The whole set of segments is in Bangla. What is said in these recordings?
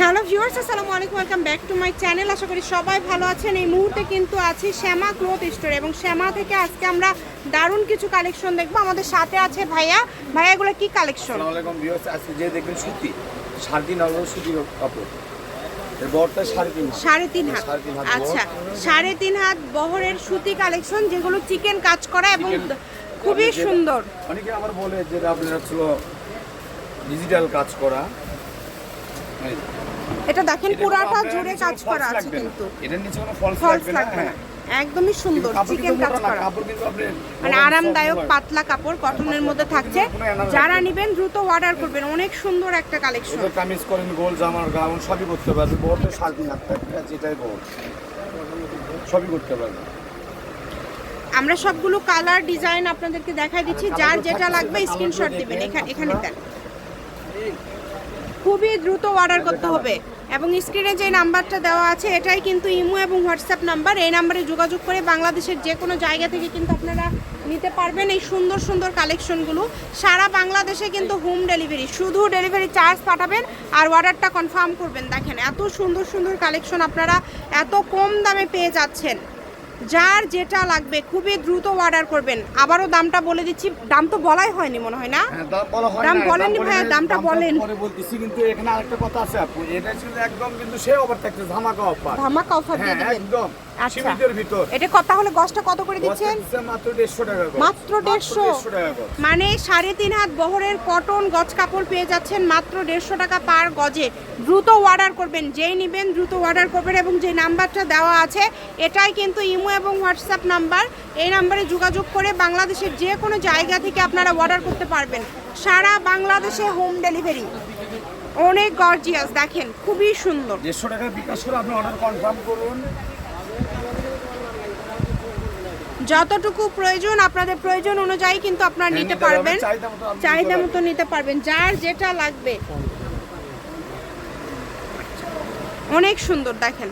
হ্যালো ভিউয়ার্স আসসালামু আলাইকুম welcome back to my channel. আশা করি সবাই ভালো আছেন। এই মুহূর্তে কিন্তু আছি শ্যামা ক্লোথ স্টোরে এবং শ্যামা থেকে আজকে আমরা দারুণ কিছু কালেকশন দেখব। আমাদের সাথে আছে ভাইয়া। ভাইয়া এগুলো কি কালেকশন? আসসালামু আলাইকুম ভিউয়ার্স আজকে যে দেখবেন সুতি তিন হাজার সুতি কাপড়। সাড়ে তিন হাত। আচ্ছা। সাড়ে তিন হাত বহরের সুতি কালেকশন যেগুলো চিকেন কাজ করা এবং খুবই সুন্দর। অনেকে আমার বলে যে আপনার ডিজিটাল কাজ করা। এটা দেখেন পুরাটা জুড়ে কাজ করা আছে কিন্তু। এটার নিচে কোনো ফলস লাগবে না হ্যাঁ। একদমই সুন্দর চিকেন কাজ করা। মানে আরামদায়ক পাতলা কাপড় কটনের মধ্যে থাকছে। যারা না। নেবেন দ্রুত অর্ডার করবেন। অনেক সুন্দর একটা কালেকশন কামিজ করেন গোল জামার গাউন সবই করতে পারবে। তিন হাত থাকবে যেটাই বড়। সবই করতে পারবে। আমরা সবগুলো কালার ডিজাইন আপনাদেরকে দেখাই দিচ্ছি। যার যেটা লাগবে স্ক্রিনশট দিবেন। এখানে এখানে। দেন। খুবই দ্রুত অর্ডার করতে হবে। এবং স্ক্রিনে যে নাম্বারটা দেওয়া আছে, এটাই কিন্তু ইমো এবং হোয়াটসঅ্যাপ নাম্বার। এই নাম্বারে যোগাযোগ করে বাংলাদেশের যে কোনো জায়গা থেকে কিন্তু আপনারা নিতে পারবেন এই সুন্দর সুন্দর কালেকশনগুলো সারা বাংলাদেশে কিন্তু হোম ডেলিভারি শুধু ডেলিভারি চার্জ পাঠাবেন আর অর্ডারটা কনফার্ম করবেন। দেখেন, এত সুন্দর সুন্দর কালেকশন আপনারা এত কম দামে পেয়ে যাচ্ছেন। যার যেটা লাগবে খুবই দ্রুত অর্ডার করবেন। আবারও দামটা বলে দিচ্ছি দাম তো বলাই হয়নি মনে হয় না? হ্যাঁ, দাম বলা দাম বলেননি বলে ভাইয়া, দামটা বলেন। পরে বলতেছি কিন্তু এখানে আরেকটা কথা আছে আপু এটা ছিল একদম কিন্তু সে অফার থাকছে ধামাকা অফার ধামাকা অফার দিয়ে হ্যাঁ দিবেন। একদম আচ্ছা। এটা কত তাহলে গসটা কত করে দিচ্ছেন? মাত্র দেড়শো টাকা করে। মাত্র 150 টাকা মানে সাড়ে তিন হাত বহরের কটন গজ কাপড় পেয়ে যাচ্ছেন মাত্র দেড়শো টাকা পার গজে। দ্রুত অর্ডার করবেন যেই নেবেন দ্রুত অর্ডার করবেন এবং যে নাম্বারটা দেওয়া আছে এটাই কিন্তু ইমো এবং হোয়াটসঅ্যাপ নাম্বার। এই নাম্বারে যোগাযোগ করে বাংলাদেশের যে কোনো জায়গা থেকে আপনারা অর্ডার করতে পারবেন। সারা বাংলাদেশে হোম ডেলিভারি অনেক গর্জিয়াস দেখেন খুবই সুন্দর। দেড়শো টাকা বিকাশ করে আপনি অর্ডার কনফার্ম করুন। যতটুকু প্রয়োজন আপনাদের প্রয়োজন অনুযায়ী কিন্তু আপনারা নিতে পারবেন। চাহিদা মতো নিতে পারবেন যার যেটা লাগবে। অনেক সুন্দর দেখেন।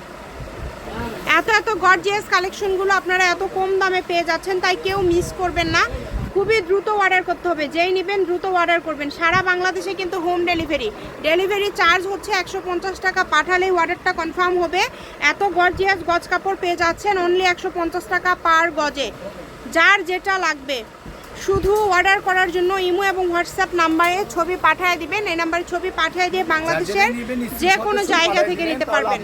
এত এত গর্জিয়াস কালেকশনগুলো আপনারা এত কম দামে পেয়ে যাচ্ছেন, তাই কেউ মিস করবেন না। খুবই দ্রুত অর্ডার করতে হবে। যেই নেবেন দ্রুত অর্ডার করবেন। সারা বাংলাদেশে কিন্তু হোম ডেলিভারি ডেলিভারি চার্জ হচ্ছে একশো পঞ্চাশ টাকা। পাঠালেই অর্ডারটা কনফার্ম হবে। এত গর্জিয়াস গজ কাপড় পেয়ে যাচ্ছেন। অনলি একশো পঞ্চাশ টাকা পার গজে। যার যেটা লাগবে। শুধু অর্ডার করার জন্য ইমো এবং হোয়াটসঅ্যাপ নাম্বারে ছবি পাঠিয়ে দিবেন। এই নাম্বারে ছবি পাঠিয়ে দিয়ে বাংলাদেশের যে কোনো জায়গা থেকে নিতে পারবেন।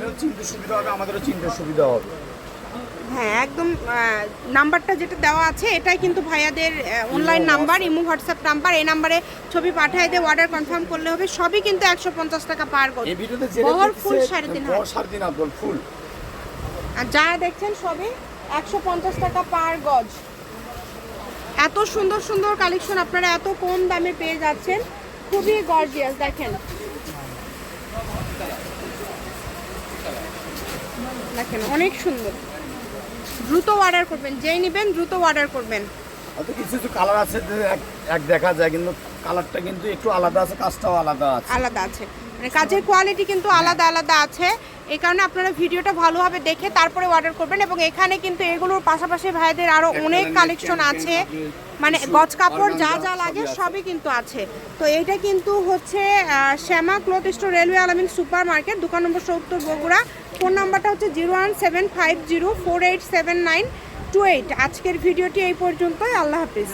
সুবিধা হবে আমাদেরও চিনতে সুবিধা হবে। হ্যাঁ একদম নাম্বারটা যেটা দেওয়া আছে এটাই কিন্তু ভাইয়াদের online number Imo WhatsApp number এই নাম্বারে ছবি পাঠিয়ে দিয়ে অর্ডার কনফার্ম করলে হবে। সবই কিন্তু একশো পঞ্চাশ টাকা পার বহর ফুল সাড়ে তিন বল ফুল আর যা দেখছেন সবই একশো পঞ্চাশ টাকা পার গজ। এত সুন্দর সুন্দর কালেকশন আপনারা এত কম দামে পেয়ে যাচ্ছেন। খুবই গর্জিয়াস দেখেন। দেখেন, অনেক সুন্দর। দ্রুত অর্ডার করবেন, যেই নেবেন দ্রুত অর্ডার করবেন। হয়তো কিছু কিছু কালার আছে এক দেখা যায়, কিন্তু কালারটা কিন্তু একটু আলাদা আছে কাজটাও আলাদা আছে। আলাদা আছে। মানে কাজের কোয়ালিটি কিন্তু আলাদা আলাদা আছে। এই কারণে আপনারা ভিডিওটা ভালোভাবে দেখে তারপরে অর্ডার করবেন এবং এখানে কিন্তু এগুলোর পাশাপাশি ভাইদের আরও অনেক কালেকশন আছে। মানে গজ কাপড় যা যা লাগে সবই কিন্তু আছে। তো এইটা কিন্তু হচ্ছে Shyama cloth store railway Alamin super market দোকান নম্বর সত্তর বগুড়া। ফোন নাম্বারটা হচ্ছে zero one seven five zero four eight seven nine two eight. আজকের ভিডিওটি এই পর্যন্তই। আল্লাহ হাফিজ।